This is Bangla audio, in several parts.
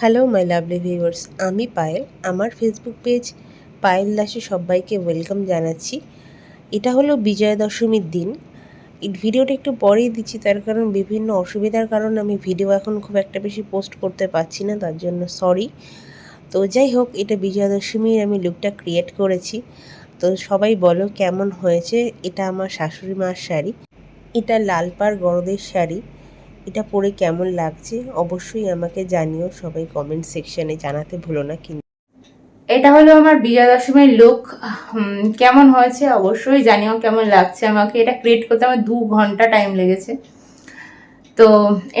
হ্যালো মাই লাভলি ভিউয়ার্স আমি পায়েল। আমার ফেসবুক পেজ পায়েল দাসে সবাইকে ওয়েলকাম জানাচ্ছি। এটা হলো বিজয়া দশমীর দিন ভিডিওটা একটু পরেই দিচ্ছি, তার কারণ বিভিন্ন অসুবিধার কারণে আমি ভিডিও এখন খুব একটা বেশি পোস্ট করতে পারছি না, তার জন্য সরি তো যাই হোক, এটা বিজয়া দশমীর আমি লুকটা ক্রিয়েট করেছি। তো সবাই বলো কেমন হয়েছে? এটা আমার শাশুড়ি মার শাড়ি। এটা লালপাড় গরদের শাড়ি। এটা পরে কেমন লাগছে, অবশ্যই আমাকে জানিও, সবাই কমেন্ট সেকশনে জানাতে ভুলো না কিন্তু। এটা হলো আমার বিজয়া দশমীর লুক কেমন হয়েছে অবশ্যই জানিও কেমন লাগছে আমাকে। এটা ক্রিয়েট করতে আমার দু ঘণ্টা টাইম লেগেছে। তো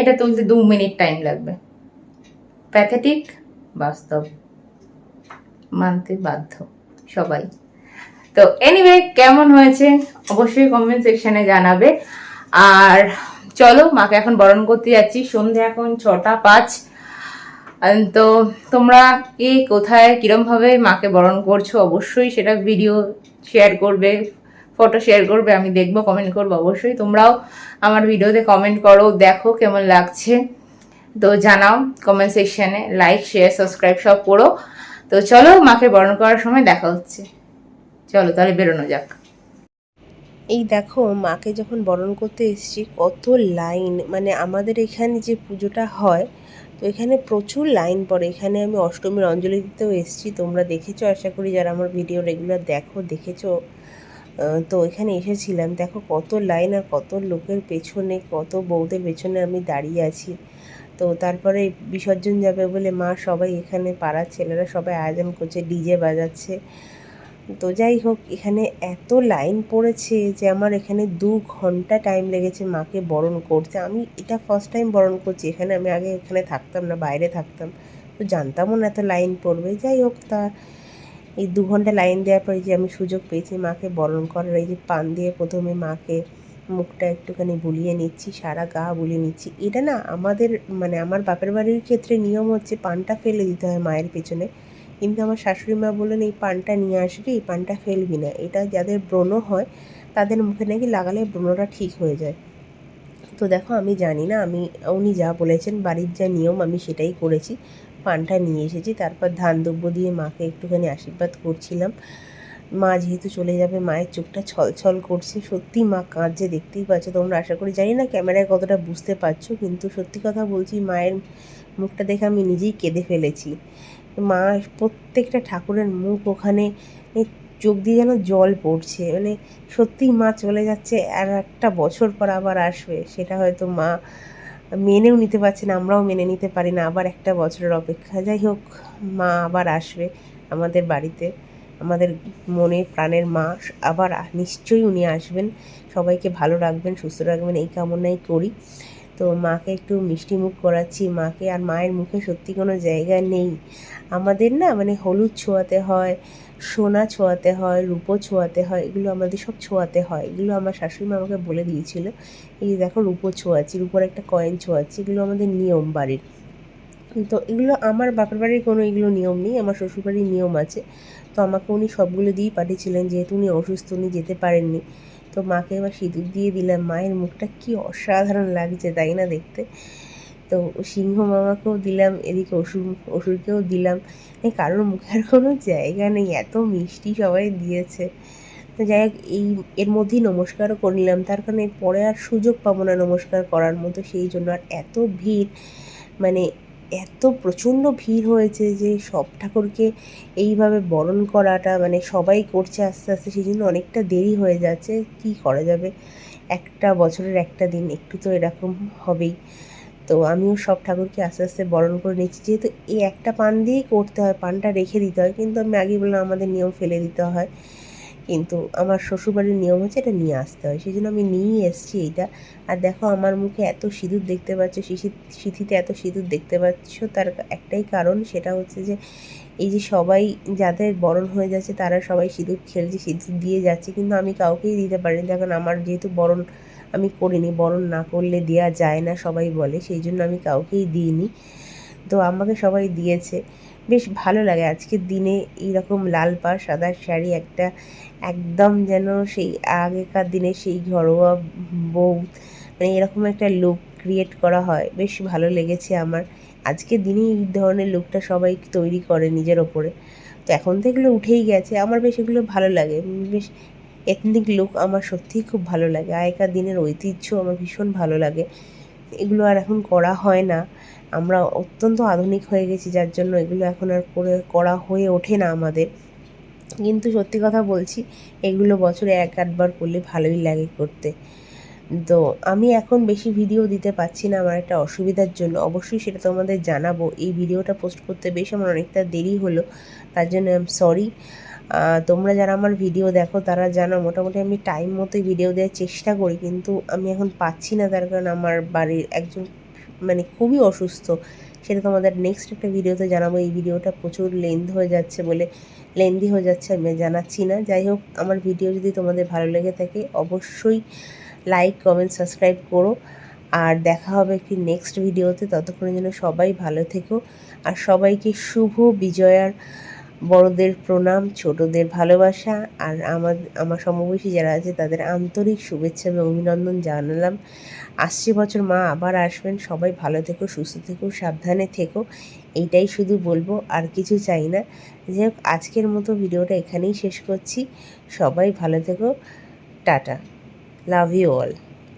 এটা তুলতে দু মিনিট টাইম লাগবে। প্যাথেটিক বাস্তব, মানতে বাধ্য সবাই। তো এনিওয়ে কেমন হয়েছে অবশ্যই কমেন্ট সেকশনে জানাবে। আর চলো, মাকে এখন বরণ করতে যাচ্ছি। সন্ধে এখন ছটা পাঁচ। তো তোমরা কে কোথায় কিরমভাবে মাকে বরণ করছ অবশ্যই সেটা ভিডিও শেয়ার করবে ফটো শেয়ার করবে, আমি দেখব কমেন্ট করব অবশ্যই। তোমরাও আমার ভিডিওতে কমেন্ট করো, দেখো কেমন লাগছে। তো জানাও কমেন্ট সেকশনে লাইক শেয়ার সাবস্ক্রাইব সব করো। তো চলো, মাকে বরণ করার সময় দেখা হচ্ছে। চলো, তাহলে বেরোনো যাক। এই দেখো, মাকে যখন বরণ করতে এসেছি, কত লাইন মানে আমাদের এখানে যে পুজোটা হয়, তো এখানে প্রচুর লাইন পড়ে। এখানে আমি অষ্টমীর অঞ্জলি দিতেও এসেছি, তোমরা দেখেছ, আশা করি যারা আমার ভিডিও রেগুলার দেখো, দেখেছ। তো এখানে এসেছিলাম, দেখো কত লাইন আর কত লোকের পেছনে, কত বউদের পেছনে আমি দাঁড়িয়ে আছি। তো তারপরে বিসর্জন যাবে বলে মা সবাই এখানে, পাড়ার ছেলেরা সবাই আয়োজন করছে, ডিজে বাজাচ্ছে। তো যাই হোক, এখানে এত লাইন পড়েছে যে আমার এখানে দু ঘণ্টা টাইম লেগেছে মাকে বরণ করতে। আমি এটা ফার্স্ট টাইম বরণ করছি, এখানে আমি আগে এখানে থাকতাম না, বাইরে থাকতাম। তো জানতামও না এত লাইন পড়বে। যাই হোক, তা এই দু ঘণ্টা লাইন দেওয়ার পরে যে আমি সুযোগ পেয়েছি মাকে বরণ করার, এই যে পান দিয়ে প্রথমে মাকে মুখটা একটুখানি বুলিয়ে নিচ্ছি, সারা গা বুলিয়ে নিচ্ছি। এটা না আমাদের মানে আমার বাপের বাড়ির ক্ষেত্রে নিয়ম হচ্ছে পানটা ফেলে দিতে হয় মায়ের পেছনে। কিন্তু আমার শাশুড়ি মা বললেন, এই পানটা নিয়ে আসবি, এই পানটা ফেলবি না। এটা যাদের ব্রণ হয়, তাদের মুখে নাকি লাগালে ব্রণটা ঠিক হয়ে যায়। তো দেখো, আমি জানি না, আমি, উনি যা বলেছেন, বাড়ির যা নিয়ম, আমি সেটাই করেছি। পানটা নিয়ে এসেছি, তারপর ধান দ্রব্য দিয়ে মাকে একটুখানি আশীর্বাদ করছিলাম। মা যেহেতু চলে যাবে, মায়ের চোখটা ছলছল করছে। সত্যি মা কাঁদছে, দেখতেই পাচ্ছ তোমরা, আশা করি জানি না ক্যামেরায় কতটা বুঝতে পারছ, কিন্তু সত্যি কথা বলছি, মায়ের মুখটা দেখে আমি নিজেই কেঁদে ফেলেছি। মা, প্রত্যেকটা ঠাকুরের মুখ ওখানে চোখ দিয়ে যেন জল পড়ছে। মানে সত্যিই মা চলে যাচ্ছে, আর একটা বছর পর আবার আসবে। সেটা হয়তো মা মেনেও নিতে পারছে না, আমরাও মেনে নিতে পারি না, আবার একটা বছরের অপেক্ষা। যাই হোক, মা আবার আসবে আমাদের বাড়িতে। আমাদের মনে প্রাণের মা আবার, নিশ্চয়ই উনি আসবেন। সবাইকে ভালো রাখবেন, সুস্থ রাখবেন, এই কামনাই করি। তো মাকে একটু মিষ্টি মুখ করাচ্ছি। মাকে আর মায়ের মুখে সত্যি কোনো জায়গা নেই। আমাদের না মানে হলুদ ছোঁয়াতে হয়, সোনা ছোঁয়াতে হয়, রূপো ছোঁয়াতে হয়, এগুলো আমাদের সব ছোঁয়াতে হয়। এগুলো আমার শাশুড়ি মা আমাকে বলে দিয়েছিল। এই দেখো রূপো ছোঁয়াচ্ছি, রূপোর একটা কয়েন ছোঁয়াচ্ছি, এগুলো আমাদের নিয়ম বাড়ির। তো এগুলো আমার বাপের বাড়ির কোনো এগুলো নিয়ম নেই, আমার শ্বশুরবাড়ির নিয়ম আছে। তো আমাকে উনি সবগুলো দিয়েই পাঠিয়েছিলেন, যেহেতু উনি অসুস্থ, উনি যেতে পারেননি। তো মাকে এবার সিঁদুর দিয়ে দিলাম। মায়ের মুখটা কি অসাধারণ লাগছে, তাই না দেখতে? তো সিংহ মামাকেও দিলাম, এদিকে অসুর, অসুরকেও দিলাম। কারোর মুখে আর কোনো জায়গা নেই, এত মিষ্টি সবাই দিয়েছে। তো যাই হোক, এই, এর মধ্যেই নমস্কারও করে নিলাম। তার কারণে পরে আর সুযোগ পাবো না নমস্কার করার মতো, সেই জন্য আর এত ভিড়। মানে এত প্রচণ্ড ভিড় হয়েছে যে সব ঠাকুরকে এইভাবে বরণ করাটা মানে সবাই করছে আস্তে আস্তে, সেই জন্য অনেকটা দেরি হয়ে যাচ্ছে। কি করা যাবে? একটা বছরের একটা দিন, একটু তো এরকম হবেই। তো আমিও সব ঠাকুরকে আস্তে আস্তে বরণ করে নিচ্ছি। যেহেতু এই একটা পান দিয়েই করতে হয়, পানটা রেখে দিতে হয়, কিন্তু আমি আগে বললাম আমাদের নিয়ম ফেলে দিতে হয়। কিন্তু আমার শ্বশুরবাড়ির নিয়ম হচ্ছে এটা নিয়ে আসতে হয়। সেই জন্য আমি নিয়েই এসেছি এইটা। আর দেখো, আমার মুখে এত সিঁদুর দেখতে পাচ্ছ, শিশি সিঁথিতে এত সিঁদুর দেখতে পাচ্ছ, তার একটাই কারণ সেটা হচ্ছে যে, এই যে সবাই যাদের বরণ হয়ে যাচ্ছে, তারা সবাই সিঁদুর খেলছে, সিঁদুর দিয়ে যাচ্ছে, কিন্তু আমি কাউকেই দিতে পারিনি। দেখুন আমার যেহেতু বরণ আমি করিনি বরণ না করলে দেওয়া যায় না, সবাই বলে, সেই জন্য আমি কাউকেই দিইনি। তো আমাকে সবাই দিয়েছে। বেশ ভালো লাগে। আজকের দিনে এইরকম লাল পা, সাদা শাড়ি একটা একদম যেন সেই আগেকার দিনে সেই ঘরোয়া বউ মানে এরকম একটা লুক ক্রিয়েট করা হয়। বেশ ভালো লেগেছে আমার। আজকের দিনে এই ধরনের লুকটা সবাই তৈরি করে নিজের ওপরে। তো এখন তো এগুলো উঠেই গেছে। আমার বেশ এগুলো ভালো লাগে। বেশ এথনিক লুক আমার সত্যিই খুব ভালো লাগে। আগেকার দিনের ঐতিহ্য আমার ভীষণ ভালো লাগে। এগুলো আর এখন করা হয় না। আমরা অত্যন্ত আধুনিক হয়ে গেছি, যার জন্য এগুলো এখন আর করে, করা হয়ে ওঠে না আমাদের। কিন্তু সত্যি কথা বলছি, এগুলো বছরে এক আধবার করলে ভালোই লাগে করতে। তো আমি এখন বেশি ভিডিও দিতে পারছি না আমার একটা অসুবিধার জন্য। অবশ্যই সেটা তোমাদের জানাব। এই ভিডিওটা পোস্ট করতে বেশ আমার অনেকটা দেরি হলো, তার জন্য আই এম সরি তোমরা যারা আমার ভিডিও দেখো, তারা জানো, মোটামুটি আমি টাইম মতোই ভিডিও দেওয়ার চেষ্টা করি, কিন্তু আমি এখন পাচ্ছি না, তার কারণ আমার বাড়ির একজন মানে খুবই অসুস্থ। সেটা তোমাদের নেক্সট একটা ভিডিওতে জানাব। এই ভিডিওটা প্রচুর লেন্থ হয়ে যাচ্ছে বলে লেন্দি হয়ে যাচ্ছে আমি জানাচ্ছি না। যাই হোক, আমার ভিডিও যদি তোমাদের ভালো লেগে থাকে, অবশ্যই লাইক কমেন্ট সাবস্ক্রাইব করো। আর দেখা হবে একটি নেক্সট ভিডিওতে ততক্ষণের জন্য সবাই ভালো থেকো। আর সবাইকে শুভ বিজয়ার বড়দের প্রণাম, ছোটদের ভালোবাসা আর আমার আমার সমবয়সী যারা আছে তাদের আন্তরিক শুভেচ্ছা এবং অভিনন্দন জানালাম। আসছে বছর মা আবার আসবেন। সবাই ভালো থেকো, সুস্থ থেকো, সাবধানে থেকো। এইটাই শুধু বলব, আর কিছু চাই না। যাই হোক আজকের মতো ভিডিওটা এখানেই শেষ করছি। সবাই ভালো থেকো। টাটা। Love you all.